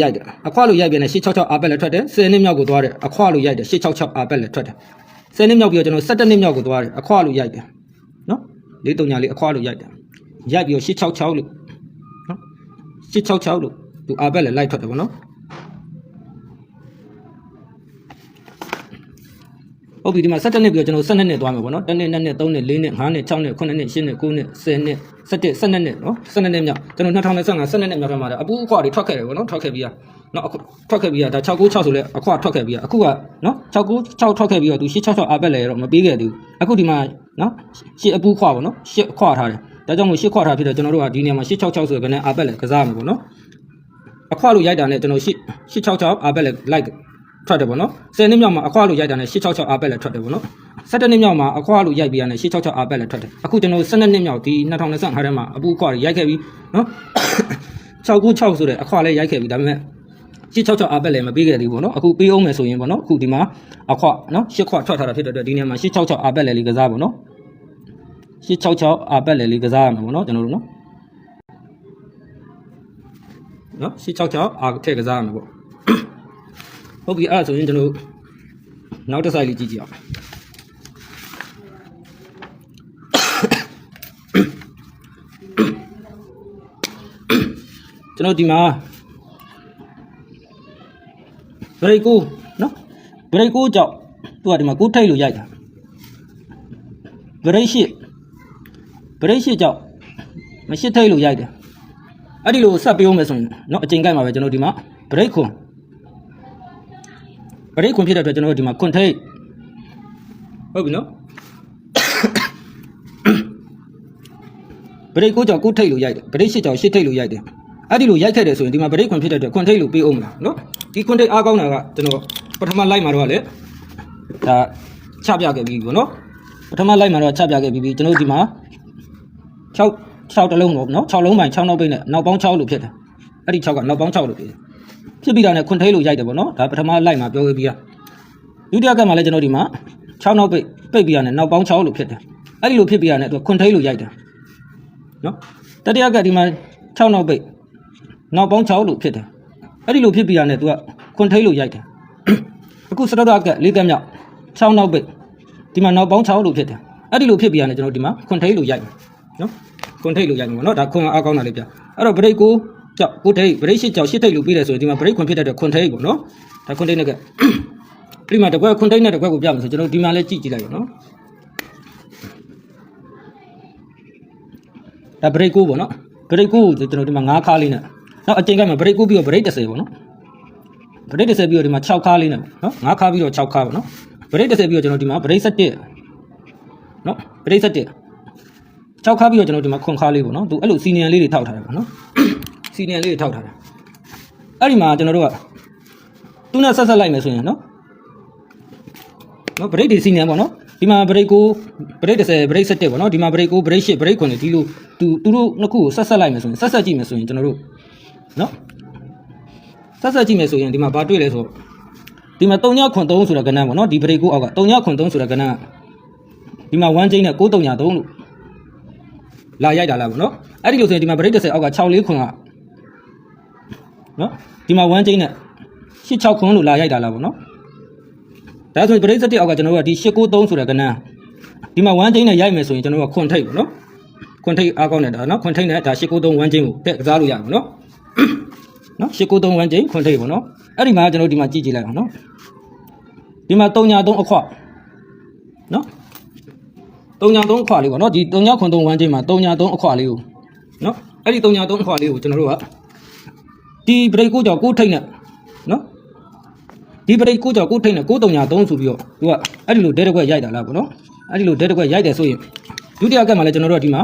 ရိုက်တယ်အခွလို့ရိုက်ပြန်တယ်666အာပက်လည်းထွက်တယ်10နှစ်မြောက်ကိုသွားတယ်အခွလို့ရိုက်တယ်666အာပက်လည်းထွက်တယ်10နှစ်မြောက်ပြီးတော့ကျွန်တော်17နှစ်မြောက်ကိုသွားတယ်အခွလို့ရိုက်တယ်နော်လေးတုံညာလေးအခွလို့ရိုက်တယ်ရိုက်ပြီးတော့666လို့နော်666လို့သူအာပက်လည်းလိုက်ထွက်တယ်ဗောနော်ဟုတ်ပြီဒီမှာ17နှစ်ပြီးတော့ကျွန်တော်12နှစ်သွားမယ်ဗောနော်1နှစ်2နှစ်3နှစ်4နှစ်5နှစ်6နှစ်9နှစ်10နှစ်9နှစ်10နှစ် 17 12နှစ်နော်12နှစ်မြောက်ကျွန်တော်2025 12နှစ်မြောက်ထပ်မှာအပူအခွာတွေထွက်ခဲ့တယ်ဗောနော်ထွက်ခဲ့ပြီးอ่ะနော်အခုထွက်ခဲ့ပြီးอ่ะဒါ696ဆိုလဲအခွာထွက်ခဲ့ပြီးอ่ะအခုကနော်696ထွက်ခဲ့ပြီးတော့သူ866အပက်လဲတော့မပေးခဲ့သေးဘူးအခုဒီမှာနော်ရှစ်အပူခွာဗောနော်ရှစ်ခွာထားတယ်ဒါကြောင့်မို့ရှစ်ခွာထားဖြစ်တော့ကျွန်တော်တို့ကဒီနေရာမှာ866ဆိုတဲ့ကနေအပက်လဲကစားမှာဗောနော်အခွာလို့ရိုက်တာနဲ့ကျွန်တော်866အပက်လဲလိုက်ထွက်တယ်ဗောနော်10နှစ်မြောက်မှာအခွာလို့ရိုက်တာနဲ့866အပက်လဲထွက်တယ်ဗောနော် 17နှစ်မြောက်မှာအခွာလို့ရိုက်ပြီးရတယ်866အပက်လဲထွက်တယ်အခုကျွန်တော်12နှစ်မြောက်ဒီ2025ထဲမှာအပူအခွာတွေရိုက်ခဲ့ပြီးနော်696ဆိုတဲ့အခွာလဲရိုက်ခဲ့ပြီးဒါပေမဲ့866အပက်လည်းမပေးခဲ့သေးဘူးပေါ့နော်အခုပေးအောင်မယ်ဆိုရင်ပေါ့နော်အခုဒီမှာအခွနော်8ခွထွက်ထားတာဖြစ်တဲ့အတွက်ဒီနေရာမှာ866အပက်လည်းလေးကစားပေါ့နော်866အပက်လည်းလေးကစားရမှာပေါ့နော်ကျွန်တော်တို့နော်နော်866အာထည့်ကစားရမှာပေါ့ဟုတ်ပြီအဲ့ဒါဆိုရင်ကျွန်တော်တို့နောက်တစ်ဆိုင်လေးကြည့်ကြည့်အောင် ကျွန်တော်ဒီမှာဘရိတ်ကိုနော်ဘရိတ်ကိုကြောက်သူကဒီမှာကိုထိတ်လို့ရိုက်တာဘရိတ်ရှိဘရိတ်ရှိကြောက်မရှိထိတ်လို့ရိုက်တယ်အဲ့ဒီလိုဆက်ပြောမယ်ဆိုရင်နော်အချိန်ကိုက်မှာပဲကျွန်တော်ဒီမှာဘရိတ်ခွန်ဘရိတ်ခွန်ဖြစ်တဲ့အတွက်ကျွန်တော်ဒီမှာခွန်ထိတ်ဟုတ်ပြီနော်ဘရိတ်ကိုကြောက်ကိုထိတ်လို့ရိုက်တယ်ဘရိတ်ရှိကြောက်ရှိထိတ်လို့ရိုက်တယ် အဲ့ဒီလိုရိုက်ခဲ့တယ်ဆိုရင်ဒီမှာဘရိတ်ခွန်ဖြစ်တဲ့အတွက်ခွန်ထိတ်လို့ပေးအောင်မလားနော်ဒီခွန်ထိတ်အားကောင်းတာကကျွန်တော်ပထမလိုက်မှာတော့လေဒါချပြခဲ့ပြီးပေါ့နော်ပထမလိုက်မှာတော့ချပြခဲ့ပြီးပြီကျွန်တော်ဒီမှာ6 6တလုံးတော့နော်6လုံးပိုင်း6နောက်ပိတ်နဲ့နောက်ပေါင်း6လို့ဖြစ်တယ်အဲ့ဒီ6ကနောက်ပေါင်း6လို့ဖြစ်တယ်ဖြစ်ပြီးတာနဲ့ခွန်ထိတ်လို့ရိုက်တယ်ပေါ့နော်ဒါပထမလိုက်မှာပြောခဲ့ပြီးอ่ะဒုတိယကမှာလည်းကျွန်တော်ဒီမှာ6နောက်ပိတ်ပိတ်ပြီးရတယ်နောက်ပေါင်း6လို့ဖြစ်တယ်အဲ့ဒီလိုဖြစ်ပြီးရတယ်သူခွန်ထိတ်လို့ရိုက်တယ်နော်တတိယကဒီမှာ6နောက်ပိတ် နောက်ပေါင်း6လို့ဖြစ်တယ်အဲ့ဒီလိုဖြစ်ပြီးရတယ်သူကခွန်ထိတ်လို့ရိုက်တယ်အခုစတရကလေးကမြောက်6နောက်ပိတ်ဒီမှာနောက်ပေါင်း6လို့ဖြစ်တယ်အဲ့ဒီလိုဖြစ်ပြီးရတယ်ကျွန်တော်ဒီမှာခွန်ထိတ်လို့ရိုက်တယ်နော်ခွန်ထိတ်လို့ရိုက်မှာပေါ့နော်ဒါခွန်အားကောင်းတာလေးပြအဲ့တော့ဘရိတ်ကိုကြောက်ကိုထိတ်ဘရိတ်ရှစ်ကြောက်ရှစ်ထိတ်လို့ပြီးတယ်ဆိုရင်ဒီမှာဘရိတ်ခွန်ဖြစ်တဲ့အတွက်ခွန်ထိတ်ပေါ့နော်ဒါခွန်ထိတ်နဲ့ကဒီမှာတကွက်ခွန်ထိတ်နဲ့တကွက်ကိုပြမယ်ဆိုကျွန်တော်ဒီမှာလည်းကြည့်ကြည့်လိုက်ရအောင်နော်ဒါဘရိတ်ကိုပေါ့နော်ဘရိတ်ကိုကျွန်တော်ဒီမှာ9ခါလေးနဲ့ နောက်အချိန်ကမှဘရိတ်ကိုပြီးတော့ဘရိတ်30ပေါ့နော်ဘရိတ်30ပြီးတော့ဒီမှာ6ခါလေးနဲ့ပေါ့နော်9ခါပြီးတော့6ခါပေါ့နော်ဘရိတ်30ပြီးတော့ကျွန်တော်ဒီမှာဘရိတ်17နော်ဘရိတ်17 6ခါပြီးတော့ကျွန်တော်ဒီမှာခွန်ခါလေးပေါ့နော်သူအဲ့လိုစီနီယံလေးတွေထောက်ထားတယ်ပေါ့နော်စီနီယံလေးတွေထောက်ထားတယ်အဲ့ဒီမှာကျွန်တော်တို့ကသူနဲ့ဆက်ဆက်လိုက်မယ်ဆိုရင်နော်နော်ဘရိတ်တွေစီနီယံပေါ့နော်ဒီမှာဘရိတ်ကိုဘရိတ်30ဘရိတ်17ပေါ့နော်ဒီမှာဘရိတ်ကိုဘရိတ်8ဘရိတ်9ဒီလိုသူသူတို့နှစ်ခုကိုဆက်ဆက်လိုက်မယ်ဆိုရင်ဆက်ဆက်ကြည့်မယ်ဆိုရင်ကျွန်တော်တို့ နော်ဆက်ဆက်ကြည့်မယ်ဆိုရင်ဒီမှာဘာတွေ့လဲဆိုဒီမှာ3ညခွန်3ဆိုတဲ့ကဏ္ဍပေါ့နော်ဒီဘရိတ်ကိုအောက်က3ညခွန်3ဆိုတဲ့ကဏ္ဍဒီမှာ1ချင်းနဲ့6 3ည3လို့လာရိုက်တာလားပေါ့နော်အဲ့ဒီလိုဆိုရင်ဒီမှာ break 30အောက်က6လေးခွန်ကနော်ဒီမှာ1ချင်းနဲ့8 6ခွန်လို့လာရိုက်တာလားပေါ့နော်ဒါဆိုရင် break 30အောက်ကကျွန်တော်တို့ကဒီ893ဆိုတဲ့ကဏ္ဍဒီမှာ1ချင်းနဲ့ရိုက်မယ်ဆိုရင်ကျွန်တော်တို့ကခွန်ထိတ်ပေါ့နော်ခွန်ထိတ်အားကောင်းနေတာနော်ခွန်ထိတ်နဲ့ဒါ893 1ချင်းကိုတက်ကစားလို့ရမှာနော် နော်893 1ချင်းခွန်ထိတ်ပေါ့နော်အဲ့ဒီမှာကျွန်တော်ဒီမှာကြည့်ကြည့်လိုက်အောင်နော်ဒီမှာ3ညာ3အခွနော်3ညာ3အခွာလေးပေါ့နော်ဒီ3ညာခွန်3ဝမ်းချင်းမှာ3ညာ3အခွာလေးကိုနော်အဲ့ဒီ3ညာ3အခွာလေးကိုကျွန်တော်တို့ကဒီဘရိတ်ကိုကြောင့်ကိုထိတ်နဲ့နော်ဒီဘရိတ်ကိုကြောင့်ကိုထိတ်နဲ့ကို3ညာ3ဆိုပြီးတော့သူကအဲ့ဒီလိုဒဲတစ်ခွက်ရိုက်တာလားပေါ့နော်အဲ့ဒီလိုဒဲတစ်ခွက်ရိုက်တယ်ဆိုရင်ဒုတိယကက်မှာလည်းကျွန်တော်တို့ကဒီမှာ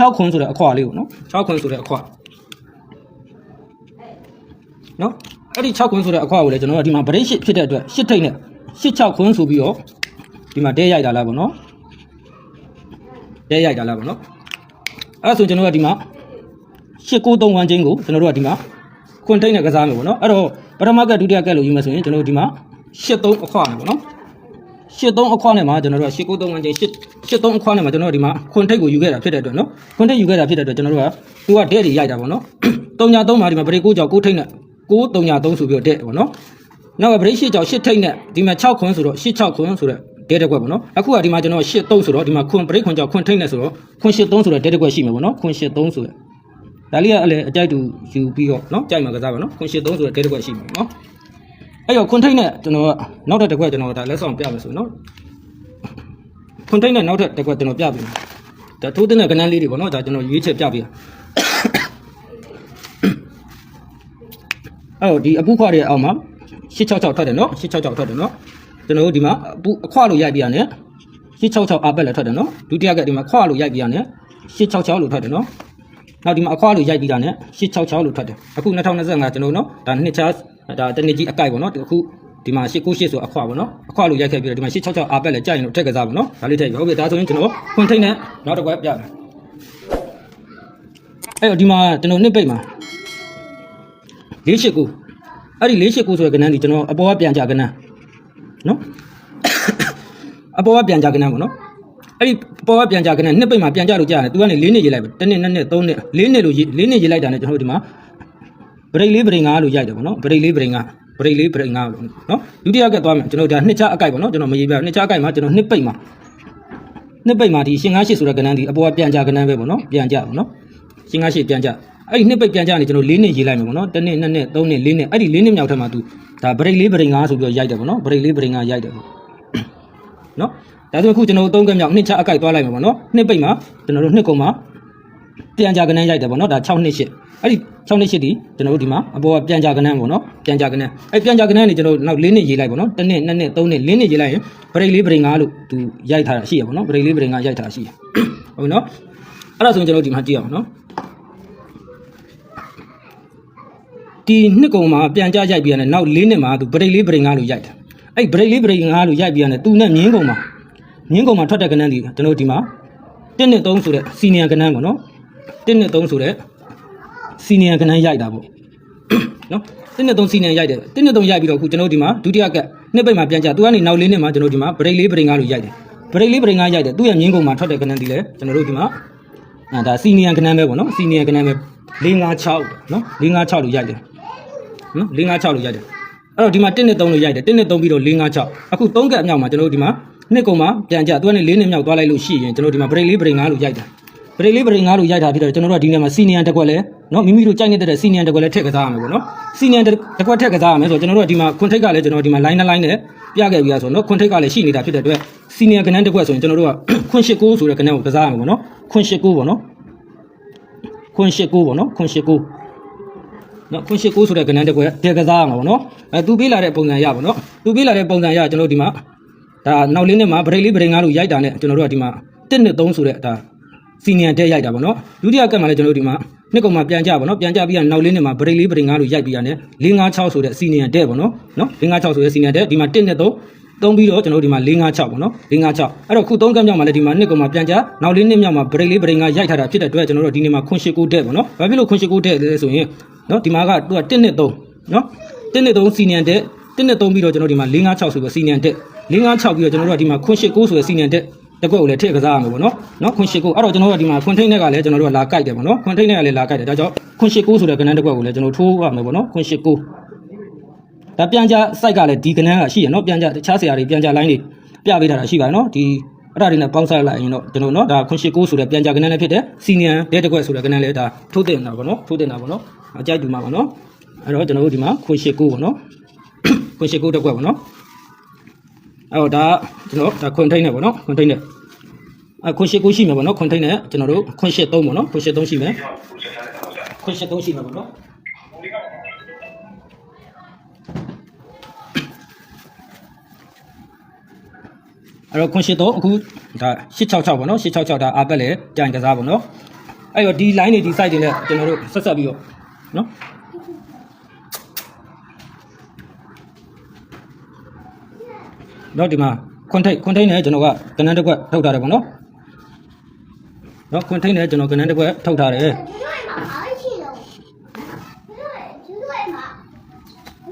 6ခွန်ဆိုတဲ့အခွာလေးကိုနော်6ခွန်ဆိုတဲ့အခွာနော်အဲ့ဒီ6ခွန်ဆိုတဲ့အခွာကိုလည်းကျွန်တော်တို့ကဒီမှာဘရိတ်ရှစ်ဖြစ်တဲ့အတွက်ရှစ်ထိတ်နဲ့ရှစ်6ခွန်ဆိုပြီးတော့ဒီမှာတဲရိုက်တာလားပေါ့နော်တဲရိုက်တာလားပေါ့နော်အဲ့ဒါဆိုကျွန်တော်တို့ကဒီမှာ893ဝန်းချင်းကိုကျွန်တော်တို့ကဒီမှာခွန်ထိတ်နဲ့ကစားမယ်ပေါ့နော်အဲ့တော့ပထမကဒုတိယကလို့ယူမယ်ဆိုရင်ကျွန်တော်တို့ဒီမှာ83အခွာမယ်ပေါ့နော် ရှစ်သုံးအခွားနဲ့မှာကျွန်တော်တို့ကရှစ်ကိုသုံးဝန်းကျင်ရှစ်ရှစ်သုံးအခွားနဲ့မှာကျွန်တော်တို့ဒီမှာခွန်ထိတ်ကိုယူခဲ့တာဖြစ်တဲ့အတွက်နော်ခွန်ထိတ်ယူခဲ့တာဖြစ်တဲ့အတွက်ကျွန်တော်တို့ကသူကဒဲတွေရိုက်တာပေါ့နော်တုံညာသုံးမှာဒီမှာဗရိတ်ကိုကြောက်ကိုထိတ်နဲ့ကိုတုံညာသုံးဆိုပြီးတော့ဒဲပေါ့နော်နောက်ကဗရိတ်ရှစ်ကြောက်ရှစ်ထိတ်နဲ့ဒီမှာ6ခွန်ဆိုတော့ရှစ်6ခွန်ဆိုတော့ဒဲတစ်ခွက်ပေါ့နော်အခုကဒီမှာကျွန်တော်ရှစ်သုံးဆိုတော့ဒီမှာခွန်ဗရိတ်ခွန်ကြောက်ခွန်ထိတ်နဲ့ဆိုတော့ခွန်ရှစ်သုံးဆိုတော့ဒဲတစ်ခွက်ရှိမှာပေါ့နော်ခွန်ရှစ်သုံးဆိုတော့ဒါလေးကအလည်းအကြိုက်တူယူပြီးတော့နော်ကြိုက်မှာကစားပါနော်ခွန်ရှစ်သုံးဆိုတော့ဒဲတစ်ခွက်ရှိမှာနော် အဲ့တော့ခွန်ထိတ်နဲ့ကျွန်တော်ကနောက်ထပ်တစ်ခွက်ကျွန်တော်ဒါလက်ဆောင်ပြမယ်ဆိုနော်ခွန်ထိတ်နဲ့နောက်ထပ်တစ်ခွက်ကျွန်တော်ပြပြီဒါထိုးတဲ့ကနန်းလေးတွေပေါ့နော်ဒါကျွန်တော်ရွေးချက်ပြပြီအဲ့တော့ဒီအပူခွားတွေအောက်မှာ666ထွက်တယ်နော်666ထွက်တယ်နော်ကျွန်တော်တို့ဒီမှာအပူအခွားလို့ရိုက်ပြရတယ်666အပက်လည်းထွက်တယ်နော်ဒုတိယကဒီမှာခွားလို့ရိုက်ပြရတယ်666လို့ထွက်တယ်နော်နောက်ဒီမှာအခွားလို့ရိုက်ပြီးတာနဲ့666လို့ထွက်တယ်အခု2025ကျွန်တော်နော်ဒါနှစ်ခြား ဒါတနည်းကြီးအကိုက်ပေါ့နော်အခုဒီမှာ898ဆိုအခွားပေါ့နော်အခွားလို့ရိုက်ခဲ့ပြီးတော့ဒီမှာ666အပက်လည်းကြိုက်ရင်တော့ထက်ကစားပေါ့နော်ဒါလေးထည့်ပြီဟုတ်ပြီဒါဆိုရင်ကျွန်တော်ခွန်ထိတ်နဲ့နောက်တစ်ခွက်ပြမယ်အဲ့တော့ဒီမှာကျွန်တော်နှစ်ပိတ်မှာ489အဲ့ဒီ489ဆိုတဲ့ကဏ္ဍဒီကျွန်တော်အပေါ်ကပြန်ကြကဏ္ဍနော်အပေါ်ကပြန်ကြကဏ္ဍပေါ့နော်အဲ့ဒီအပေါ်ကပြန်ကြကဏ္ဍနှစ်ပိတ်မှာပြန်ကြလို့ကြားတယ်သူကနေ၄နှစ်ရေးလိုက်ပဲတစ်နှစ်နှစ်နှစ်သုံးနှစ်၄နှစ်လို့ရေး၄နှစ်ရေးလိုက်တာနဲ့ကျွန်တော်တို့ဒီမှာ ဗရိတ်လေးဗရိတ်ငါလို့ရိုက်တယ်ပေါ့နော်ဗရိတ်လေးဗရိတ်ငါဗရိတ်လေးဗရိတ်ငါလို့နော်ဒုတိယကသွားမယ်ကျွန်တော်ဒါနှစ်ချအကိုက်ပေါ့နော်ကျွန်တော်မရေးပြနှစ်ချအကိုက်မှာကျွန်တော်နှစ်ပိတ်မှာနှစ်ပိတ်မှာဒီရှင်ငါးရှစ်ဆိုတဲ့ကဏ္ဍဒီအပေါ်ကပြန်ကြကဏ္ဍပဲပေါ့နော်ပြန်ကြပေါ့နော်ရှင်ငါးရှစ်ပြန်ကြအဲ့ဒီနှစ်ပိတ်ပြန်ကြနေကျွန်တော်၄နှစ်ရေးလိုက်မယ်ပေါ့နော်တစ်နှစ်နှစ်နှစ်သုံးနှစ်လေးနှစ်အဲ့ဒီလေးနှစ်မြောက်ထက်မှာသူဒါဗရိတ်လေးဗရိတ်ငါဆိုပြီးတော့ရိုက်တယ်ပေါ့နော်ဗရိတ်လေးဗရိတ်ငါရိုက်တယ်ပေါ့နော်ဒါဆိုအခုကျွန်တော်တို့သုံးကမြောက်နှစ်ချအကိုက်သွားလိုက်မှာပေါ့နော်နှစ်ပိတ်မှာကျွန်တော်တို့နှစ်ကုံမှာ ပြန်ကြကနန်းရိုက်တယ်ပေါ့နော်ဒါ6နှစ်ရှစ်အဲ့ဒီ6နှစ်ရှစ်ဒီကျွန်တော်တို့ဒီမှာအပေါ်ကပြန်ကြကနန်းပေါ့နော်ပြန်ကြကနန်းအဲ့ပြန်ကြကနန်းနေကျွန်တော်တို့နောက်၄နှစ်ရေးလိုက်ပေါ့နော်တစ်နှစ်နှစ်နှစ်သုံးနှစ်၄နှစ်ရေးလိုက်ရင်ဗရိတ်လေးဗရိတ်ငါလို့သူရိုက်ထားတာရှိရပေါ့နော်ဗရိတ်လေးဗရိတ်ငါရိုက်ထားတာရှိရဟုတ်ပြီနော်အဲ့ဒါဆိုရင်ကျွန်တော်တို့ဒီမှာကြည့်အောင်နော်ဒီနှစ်ကုံမှာပြန်ကြရိုက်ပြီးရတယ်နောက်၄နှစ်မှာသူဗရိတ်လေးဗရိတ်ငါလို့ရိုက်တယ်အဲ့ဗရိတ်လေးဗရိတ်ငါလို့ရိုက်ပြီးရတယ်သူနဲ့မြင်းကုံမှာမြင်းကုံမှာထွက်တဲ့ကဏ္ဍဒီကျွန်တော်တို့ဒီမှာ1နဲ့3ဆိုတဲ့စီနီယံကဏ္ဍပေါ့နော် 1နဲ့3ဆိုတဲ့စီနီယံကဏ္ဍရိုက်တာပေါ့နော်1နဲ့3စီနီယံရိုက်တယ်1နဲ့3ရိုက်ပြီးတော့အခုကျွန်တော်တို့ဒီမှာဒုတိယကနှစ်ပိတ်မှာပြန်ကြသူကနေနောက်လေးနှစ်မှာကျွန်တော်တို့ဒီမှာဗရိတ်လေးဗရိတ်ငါလို့ရိုက်တယ်ဗရိတ်လေးဗရိတ်ငါရိုက်တယ်သူ့ရဲ့မြင်းကုံမှာထွက်တဲ့ကဏ္ဍဒီလေကျွန်တော်တို့ဒီမှာအဲဒါစီနီယံကဏ္ဍပဲပေါ့နော်စီနီယံကဏ္ဍပဲ456နော်456လို့ရိုက်တယ်နော်456လို့ရိုက်တယ်အဲ့တော့ဒီမှာ1နဲ့3လို့ရိုက်တယ်1နဲ့3ပြီးတော့456အခု3ကက်အမြောက်မှာကျွန်တော်တို့ဒီမှာနှစ်ကုံမှာပြန်ကြသူကနေ4နှစ်မြောက်သွားလိုက်လို့ရှိရင်ကျွန်တော်တို့ဒီမှာ break လေး break 5လို့ရိုက်တယ် break လေး break 5လို့ရိုက်တာဖြစ်တော့ကျွန်တော်တို့ကဒီနေ့မှာ senior တစ်ခွက်လဲနော်မိမိတို့ကြိုက်နေတဲ့ senior တစ်ခွက်လဲထည့်ကစားရမယ်ပေါ့နော် senior တစ်ခွက်ထည့်ကစားရမယ်ဆိုတော့ကျွန်တော်တို့ကဒီမှာ contact ကလည်းကျွန်တော်ဒီမှာ line နဲ့ line နဲ့ပြခဲ့ပြီးရဆိုတော့နော် contact ကလည်းရှိနေတာဖြစ်တဲ့အတွက် senior ကဏ္ဍတစ်ခွက်ဆိုရင်ကျွန်တော်တို့ကခွန်89ဆိုတဲ့ကဏ္ဍကိုကစားရမယ်ပေါ့နော်ခွန်89ပေါ့နော်ခွန်89ပေါ့နော်ခွန်89နော်ခွန်ရှိကိုဆိုတဲ့ကဏ္ဍတစ်ခွက်တည်ကစားရမှာပေါ့နော်အဲသူပေးလာတဲ့ပုံစံရပါတော့သူပေးလာတဲ့ပုံစံရကျွန်တော်တို့ဒီမှာဒါနောက်လေးနှစ်မှာဗရိတ်လေးဗရိတ်ငါလို့ရိုက်တာနဲ့ကျွန်တော်တို့ကဒီမှာ1နှစ်3ဆိုတဲ့ဒါ စီနီယံတက်ရိုက်တာပေါ့နော်ဒုတိယကက်မှာလည်းကျွန်တော်တို့ဒီမှာနှစ်ကောင်မှာပြန်ကြပါတော့ပြန်ကြပြီးတော့နောက်လေးနှစ်မှာဗရိတ်လေးဗရိတ်ငါလို့ရိုက်ပြီးရတယ်4 5 6ဆိုတဲ့စီနီယံတက်ပေါ့နော်နော်4 5 6ဆိုတဲ့စီနီယံတက်ဒီမှာ1နှစ်3သုံးပြီးတော့ကျွန်တော်တို့ဒီမှာ4 5 6ပေါ့နော်4 5 6အဲ့တော့ခု3ကက်မြောက်မှာလည်းဒီမှာနှစ်ကောင်မှာပြန်ကြနောက်လေးနှစ်မြောက်မှာဗရိတ်လေးဗရိတ်ငါရိုက်ထားတာဖြစ်တဲ့အတွက်ကျွန်တော်တို့ဒီနေ့မှာခွန်ရှိကိုတက်ပေါ့နော်ဘာဖြစ်လို့ခွန်ရှိကိုတက်လဲဆိုရင်နော်ဒီမှာကသူက1နှစ်3နော်1နှစ်3စီနီယံတက်1နှစ်3ပြီးတော့ကျွန်တော်ဒီမှာ4 5 6ဆိုပြီးစီနီယံတက်4 5 6ပြီးတော့ကျွန်တော်တို့ကဒီမှာခွန်ရှိကိုဆိုတဲ့စီနီယံတက် တစ်ခွက်ကိုလည်းထည့်ကစားရမှာပေါ့နော်နော်ခွန်ရှိကိုအဲ့တော့ကျွန်တော်တို့ကဒီမှာခွန်ထိန်နဲ့ကလည်းကျွန်တော်တို့ကလာကြိုက်တယ်ပေါ့နော်ခွန်ထိန်နဲ့ကလည်းလာကြိုက်တယ်ဒါကြောင့်ခွန်ရှိကိုဆိုတဲ့ကဏ္ဍတစ်ခွက်ကိုလည်းကျွန်တော်ထိုးရမယ်ပေါ့နော်ခွန်ရှိကိုဒါပြန်ကြ site ကလည်းဒီကဏ္ဍကရှိရနော်ပြန်ကြတခြားဆရာတွေပြန်ကြ line တွေပြပေးထားတာရှိပါတယ်နော်ဒီအဲ့ဒါတွေနဲ့ပေါင်းစားလိုက်ရင်တော့ကျွန်တော်နော်ဒါခွန်ရှိကိုဆိုတဲ့ပြန်ကြကဏ္ဍလည်းဖြစ်တယ်စီနီယံဒဲတစ်ခွက်ဆိုတဲ့ကဏ္ဍလည်းဒါထိုးတင်တာပေါ့နော်ထိုးတင်တာပေါ့နော်အကြိုက်တူမှာပေါ့နော်အဲ့တော့ကျွန်တော်တို့ဒီမှာခွန်ရှိကိုပေါ့နော်ခွန်ရှိကိုတစ်ခွက်ပေါ့နော် အဲ့တော့ဒါကျွန်တော်ဒါခွန်ထိန်နဲ့ပေါ့နော်ခွန်ထိန်နဲ့အခွန်ရှိကိုရှိမှာပေါ့နော်ခွန်ထိန်နဲ့ကျွန်တော်တို့ခွန်ရှိ3ပေါ့နော်ခွန်ရှိ3ရှိမယ်ခွန်ရှိ3ရှိမှာပေါ့နော်အဲ့တော့ခွန်ရှိ3အခုဒါ866ပေါ့နော်866ဒါအပက်လေကြိုင်ကစားပေါ့နော်အဲ့တော့ဒီ line တွေဒီ site တွေနဲ့ကျွန်တော်တို့ဆက်ဆက်ပြီးတော့နော် တော့ဒီမှာခွန်ထိတ်ခွန်ထိတ်နဲ့ကျွန်တော်ကကဏ္ဍတစ်ခွက်ထုတ်ထားတယ်ပေါ့နော်နော်ခွန်ထိတ်နဲ့ကျွန်တော်ကဏ္ဍတစ်ခွက်ထုတ်ထားတယ်ဘယ်မှာဘာရှိလို့ဘယ်ကျူးတွေမှာ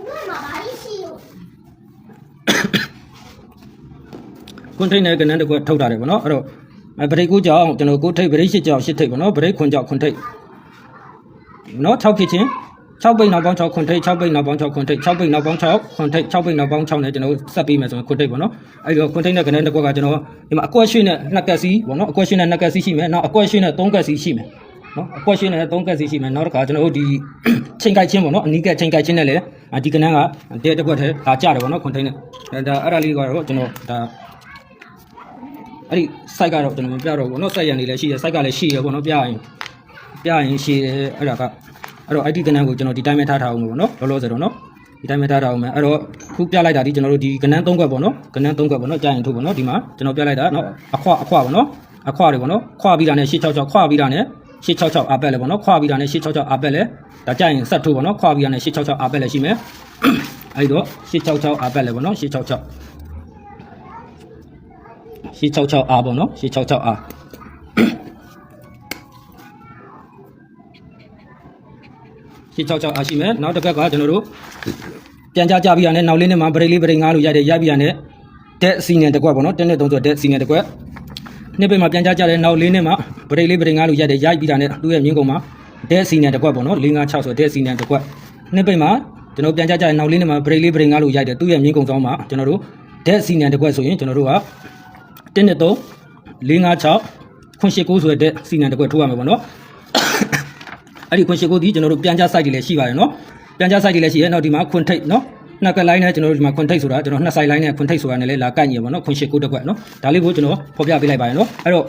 ဘယ်မှာဘာရှိလို့ခွန်ထိတ်နဲ့ကနန်းတစ်ခွက်ထုတ်ထားတယ်ပေါ့နော်အဲ့တော့အဲဗရိတ်ကူကြောင့်ကျွန်တော်ကိုထိတ်ဗရိတ်ရှစ်ကြောင့်ရှစ်ထိတ်ပေါ့နော်ဗရိတ်ခွန်ကြောင့်ခွန်ထိတ်နော်6ဖြစ်ချင်း 6ပိတ်နောက်ပေါင်း6ခွန်ထိတ်6ပိတ်နောက်ပေါင်း6ခွန်ထိတ်6ပိတ်နောက်ပေါင်း6ခွန်ထိတ်6ပိတ်နောက်ပေါင်း6နဲ့ကျွန်တော်တို့ဆက်ပြီးမယ်ဆိုရင်ခွန်ထိတ်ပေါ့နော်အဲ့ဒီခွန်ထိတ်နဲ့ကနဲတစ်ကွက်ကကျွန်တော်ဒီမှာအကွက်ရှိနဲ့နှစ်ကက်စီပေါ့နော်အကွက်ရှိနဲ့နှစ်ကက်စီရှိမယ်နောက်အကွက်ရှိနဲ့သုံးကက်စီရှိမယ်နော်အကွက်ရှိနဲ့သုံးကက်စီရှိမယ်နောက်တစ်ခါကျွန်တော်တို့ဒီချိန်ကိုက်ချင်းပေါ့နော်အနီးကချိန်ကိုက်ချင်းနဲ့လေဒီကနန်းကတဲ့တစ်ကွက်ထဲဒါကြတယ်ပေါ့နော်ခွန်ထိတ်နဲ့ဒါအဲ့ဒါလေးကတော့ကျွန်တော်ဒါအဲ့ဒီ site ကတော့ကျွန်တော်ပြတော့ဘောနော် site ရန်လေးလည်းရှိရ site ကလည်းရှိရဘောနော်ပြရင်ပြရင်ရှိတယ်အဲ့ဒါက အဲ့တော့ IT ကဏ္ဍကိုကျွန်တော်ဒီတိုင်းပဲထားထားအောင်လို့နော်လောလောဆယ်တော့နော်ဒီတိုင်းပဲထားထားအောင်မယ်အဲ့တော့ခုပြလိုက်တာဒီကျွန်တော်တို့ဒီကဏ္ဍ၃ခွက်ပေါ့နော်ကဏ္ဍ၃ခွက်ပေါ့နော်ကြာရင်ထုတ်ပေါ့နော်ဒီမှာကျွန်တော်ပြလိုက်တာနော်အခွအခွပေါ့နော်အခွတွေပေါ့နော်ခွပြီးတာနဲ့666ခွပြီးတာနဲ့666အပက်လဲပေါ့နော်ခွာပြီးတာနဲ့666အပက်လဲဒါကြရင်ဆက်ထိုးပေါ့နော်ခွာပြီးတာနဲ့666အပက်လဲရှိမယ်အဲ့တော့666အပက်လဲပေါ့နော်666 666R ပေါ့နော် 666R 666 R ရှိမယ်နောက်တစ်ခါကကျွန်တော်တို့ပြန်ကြကြပြီးရတယ်နောက်လေးနဲ့မှာဗရိတ်လေးဗရိတ်ငါးလို့ရတယ်ရိုက်ပြီးရတယ်တက်စီနယ်တစ်ကွက်ပေါ့နော်တက်နဲ့သုံးဆိုတက်စီနယ်တစ်ကွက်နှစ်ပိတ်မှာပြန်ကြကြတယ်နောက်လေးနဲ့မှာဗရိတ်လေးဗရိတ်ငါးလို့ရတယ်ရိုက်ပြီးတာနဲ့သူ့ရဲ့မြင်းကုန်မှာတက်စီနယ်တစ်ကွက်ပေါ့နော်၄၅6ဆိုတက်စီနယ်တစ်ကွက်နှစ်ပိတ်မှာကျွန်တော်ပြန်ကြကြတယ်နောက်လေးနဲ့မှာဗရိတ်လေးဗရိတ်ငါးလို့ရိုက်တယ်သူ့ရဲ့မြင်းကုန်ဆောင်မှာကျွန်တော်တို့တက်စီနယ်တစ်ကွက်ဆိုရင်ကျွန်တော်တို့က1နဲ့3 4 5 6ခွန်ရှိ9ဆိုတဲ့စီနံတစ်ခွက်ထိုးရမယ်ပေါ့နော် အဲ့ဒီခွန်ရှိ9ဒီကျွန်တော်တို့ပြန်ကြား site တွေလည်းရှိပါတယ်နော်ပြန်ကြား site တွေလည်းရှိရဲနောက်ဒီမှာခွန်ထိတ်နော်နှစ်ကလိုင်းနဲ့ကျွန်တော်တို့ဒီမှာခွန်ထိတ်ဆိုတာကျွန်တော်နှစ်ဆိုင်လိုင်းနဲ့ခွန်ထိတ်ဆိုတာနဲ့လည်းလာကိုက်ညီပါတော့ခွန်ရှိ9တစ်ခွက်နော်ဒါလေးကိုကျွန်တော်ဖော်ပြပေးလိုက်ပါတယ်နော်အဲ့တော့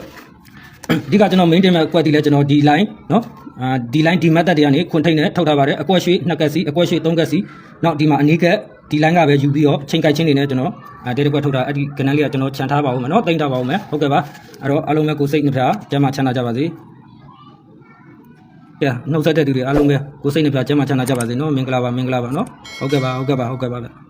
ဒီကကျွန်တော် main တင်မဲ့ကွက်တီလဲကျွန်တော်ဒီ line နော်အာဒီ line ဒီ method တွေကနေခွန်ထိတ်နဲ့ထုတ်ထားပါတယ်အကွက်ရွှေနှစ်ကက်စီအကွက်ရွှေသုံးကက်စီနောက်ဒီမှာအနီးကက်ဒီ line ကပဲယူပြီးတော့ချိန်ကိုက်ချင်းနေနဲ့ကျွန်တော်အဲတဲတစ်ခွက်ထုတ်တာအဲ့ဒီကဏ္ဍလေးကကျွန်တော်ခြံထားပါဦးမယ်နော်တင်ထားပါဦးမယ်ဟုတ်ကဲ့ပါအဲ့တော့အားလုံးပဲကိုယ်စိတ်နှပြကျမ်းမာချမ်းသာကြပါစေ ပြနှုတ်ဆက်တဲ့သူတွေအားလုံးပဲကိုယ်စိတ်နှပြကျမ်းမာချမ်းသာကြပါစေနော်မင်္ဂလာပါမင်္ဂလာပါနော်ဟုတ်ကဲ့ပါဟုတ်ကဲ့ပါဟုတ်ကဲ့ပါဗျ